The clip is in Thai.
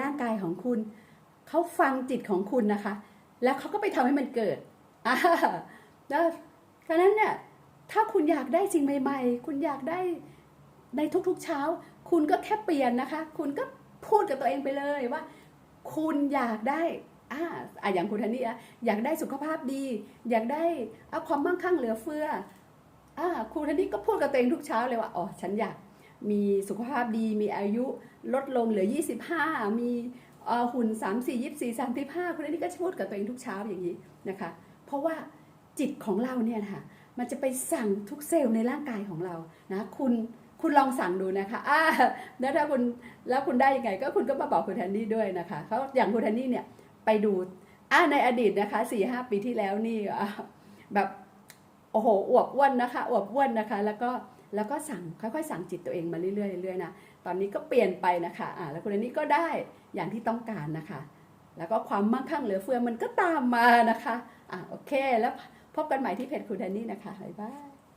ร่างกายของคุณ เขาฟังจิตของคุณนะคะ แล้วเขาก็ไปทำให้มันเกิดอ่าแล้วฉะนั้นเนี่ยถ้าคุณอยากได้สิ่งใหม่ ๆ คุณอยากได้ในทุกๆเช้า คุณก็แค่เปลี่ยนนะคะ คุณก็พูดกับตัวเองไปเลยว่า คุณอยากได้อ่าอะอย่างคุณธันนี่อะอยากได้สุขภาพดี อยากได้เอาความมั่งคั่งเหลือเฟืออ่าคุณธันนี่ก็พูดกับตัวเองทุกเช้าเลยว่าอ๋อฉันอยาก มีสุขภาพดี มีอายุลดลงเหลือ 25 มีเอ่อหุ่น 3 4 24 35คนนี่ก็จะพูดกับตัวเองทุกเช้าอย่างนี้นะคะ เพราะว่าจิตของเราเนี่ยนะคะมันจะไปสั่งทุกเซลล์ในร่างกายของเรานะคุณคุณลองสั่งดูนะคะอ่าแล้วถ้าคุณแล้วคุณได้ยังไง ก็คุณก็มาบอกคุณแทนนี่ด้วยนะคะเขาอย่างคุณแทนนี่เนี่ยไปดูอ่าในอดีตนะคะสี่ห้าปีที่แล้วนี่แบบโอ้โหอวบอ้วนนะคะอวบอ้วนนะคะ แล้วก็ แล้วก็สั่งค่อยๆ สั่งจิตตัวเองมาเรื่อยๆเรื่อยๆนะตอนนี้ก็เปลี่ยนไปนะคะอ่าแล้วคุณแทนนี้ก็ได้อย่างที่ต้องการนะคะ แล้วก็ความมั่งคั่งเหลือเฟือมันก็ตามมานะคะอะโอเค แล้วพบกันใหม่ที่เพจคุณแดนนี่นะคะบ๊ายบาย